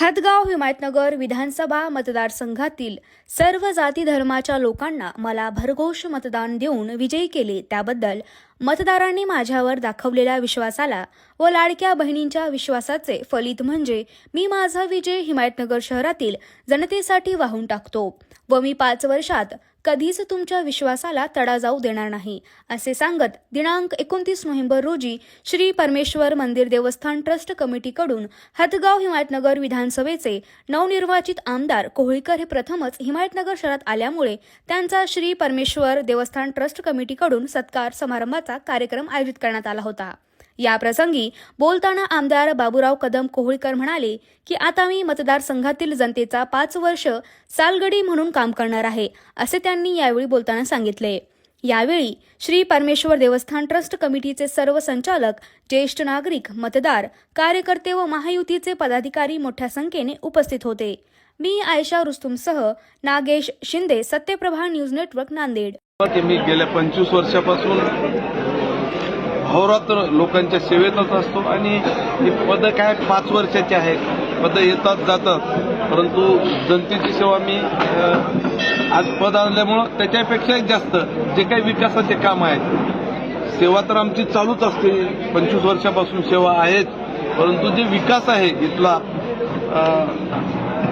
हदगाव हिमायतनगर विधानसभा मतदारसंघातील सर्व जाती धर्माच्या लोकांना मला भरघोष मतदान देऊन विजयी केले. त्याबद्दल मतदारांनी माझ्यावर दाखवलेल्या विश्वासाला व लाडक्या बहिणींच्या विश्वासाचे फलित म्हणजे मी माझा विजय हिमायतनगर शहरातील जनतेसाठी वाहून टाकतो व मी पाच वर्षात कधीच तुमच्या विश्वासाला तडा जाऊ देणार नाही असे सांगत दिनांक एकोणतीस नोव्हेंबर रोजी श्री परमेश्वर मंदिर देवस्थान ट्रस्ट कमिटीकडून हदगाव हिमायतनगर विधानसभेचे नवनिर्वाचित आमदार कोहळीकर हे प्रथमच हिमायतनगर शहरात आल्यामुळे त्यांचा श्री परमेश्वर देवस्थान ट्रस्ट कमिटीकडून सत्कार समारंभाचा कार्यक्रम आयोजित करण्यात आला होता. याप्रसंगी बोलताना आमदार बाबूराव कदम कोहळीकर म्हणाले की आता मी मतदारसंघातील जनतेचा पाच वर्ष सालगडी म्हणून काम करणार आहे असे त्यांनी यावेळी बोलताना सांगितले. यावेळी श्री परमेश्वर देवस्थान ट्रस्ट कमिटीचे सर्व संचालक ज्येष्ठ नागरिक मतदार कार्यकर्ते व महायुतीचे पदाधिकारी मोठ्या संख्येने उपस्थित होते. मी आयशा रुस्तुमसह नागेश शिंदे सत्यप्रभा न्यूज नेटवर्क नांदेड. मी गेल्या पंचवीस वर्षापासून अहोरात्र लोकांच्या सेवेतच असतो आणि ही पदं काय पाच वर्षाची आहेत. पदं येतात जातात. परंतु जनतेची सेवा मी आज पद आणल्यामुळं त्याच्यापेक्षाही जास्त जे काही विकासाचे काम आहेत. सेवा तर आमची चालूच असते. पंचवीस वर्षापासून सेवा आहेच परंतु जे विकास आहे इथला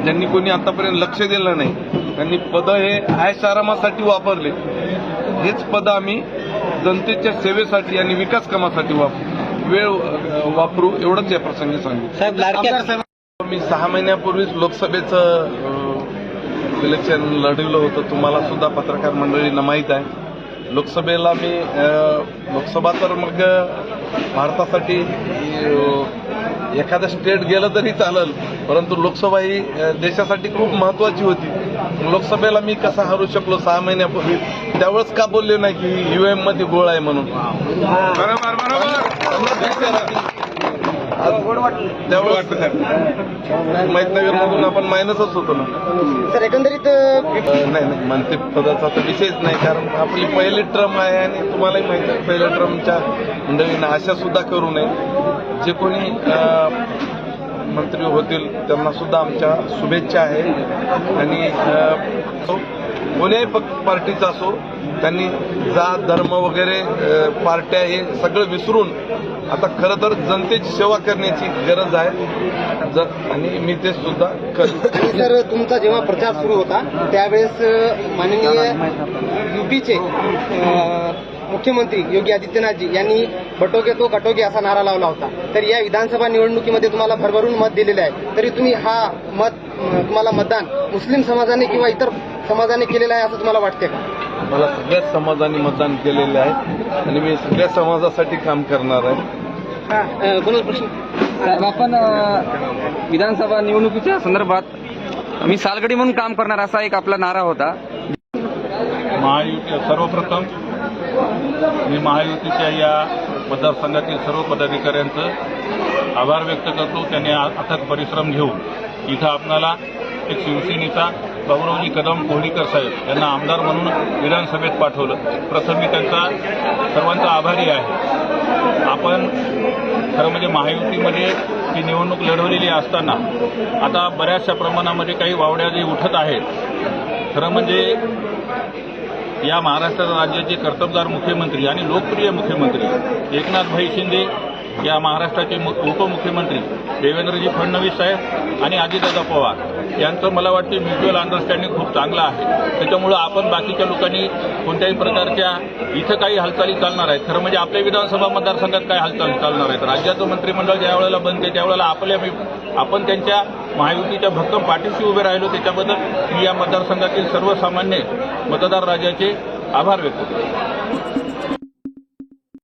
ज्यांनी कोणी आतापर्यंत लक्ष दिलं नाही त्यांनी पदं हे आयसारामासाठी वापरले. हेच पदं आम्ही जनतेच्या सेवेसाठी आणि विकास कामासाठी वापरू वेळ वापरू एवढंच या प्रसंगी सांगू. मी सहा महिन्यापूर्वीच लोकसभेचं इलेक्शन लढवलं होतं. तुम्हाला सुद्धा पत्रकार मंडळींना माहीत आहे. लोकसभेला मी लोकसभा तर मग भारतासाठी एखादं स्टेट गेलं तरी चालेल. परंतु लोकसभा ही देशासाठी खूप महत्वाची होती. लोकसभेला मी कसा हरू शकलो सहा महिन्यापूर्वी? त्यावेळेस का बोलले नाही की ईव्हीएममध्ये गोळ आहे म्हणून? बरोबर त्यावेळेस माहितनगर मधून आपण मायनसच होतो ना. सर एकंदरीत नाही नाही मंत्रिपदाचा तर विषयच नाही कारण आपली पहिली ट्रम आहे आणि तुम्हालाही माहिती आहे पहिल्या ट्रमच्या मंडळींना आशा सुद्धा करू नये. जे कोणी मंत्री होतील त्यांना सुद्धा आमच्या शुभेच्छा आहेत आणि कोण्याही पक्ष पार्टीचा असो त्यांनी जात धर्म वगैरे पार्ट्या हे सगळं विसरून आता खरं तर जनतेची सेवा करण्याची गरज आहे. ज- आणि मी ते सुद्धा सर तुमचा जेव्हा प्रचार सुरू होता त्यावेळेस माननीय युपीचे मुख्यमंत्री योगी आदित्यनाथजी यांनी बटोके तो कटोके असा नारा लावला होता. तर या विधानसभा निवडणुकीमध्ये तुम्हाला भरभरून मत दिलेलं आहे. तरी तुम्ही हा मत तुम्हाला मतदान मुस्लिम समाजाने किंवा इतर समाजाने केलेलं आहे असं तुम्हाला वाटते का? मला सगळ्याच समाजाने मतदान केलेले आहे आणि मी सगळ्या समाजासाठी काम करणार आहे. अ, कोणाला प्रश्न? साहेब आपण अ, विधानसभा निवडणुकीच्या संदर्भात मी सालगडी म्हणून काम करणार असा एक आपला नारा होता. महायुती सर्वप्रथम मी महायुतीच्या या मतदारसंघातील सर्व पदाधिकाऱ्यांचं आभार व्यक्त करतो. त्यांनी अथक परिश्रम घेऊन इथं आपणाला एक शिवसेनेचा बाबुरावजी कदम कोहलीकर साहेब यांना आमदार म्हणून विधानसभेत पाठवलं. प्रथम मी त्यांचा सर्वांचा आभारी आहे. आपण खरं म्हणजे महायुतीमध्ये ही निवडणूक लढवलेली असताना आता बऱ्याचशा प्रमाणामध्ये काही वावड्या जे उठत आहेत खरं म्हणजे या महाराष्ट्र राज्याचे कर्तबदार मुख्यमंत्री आणि लोकप्रिय मुख्यमंत्री एकनाथभाई शिंदे या महाराष्ट्राचे उपमुख्यमंत्री देवेंद्रजी फडणवीस साहेब आणि अजितदादा पवार यांचं मला वाटते म्युच्युअल अंडरस्टँडिंग खूप चांगलं आहे. त्याच्यामुळं आपण बाकीच्या लोकांनी कोणत्याही प्रकारच्या इथं काही हालचाली चालणार आहेत. खरं म्हणजे आपल्या विधानसभा मतदारसंघात काय हालचाली चालणार आहेत? राज्याचं मंत्रिमंडळ ज्या वेळेला बनते त्यावेळेला आपल्या आपण त्यांच्या महायुतीच्या भक्कम पाठीशी उभे राहिलो त्याच्याबद्दल मी या मतदारसंघातील सर्वसामान्य मतदार राजाचे आभार व्यक्त करतो.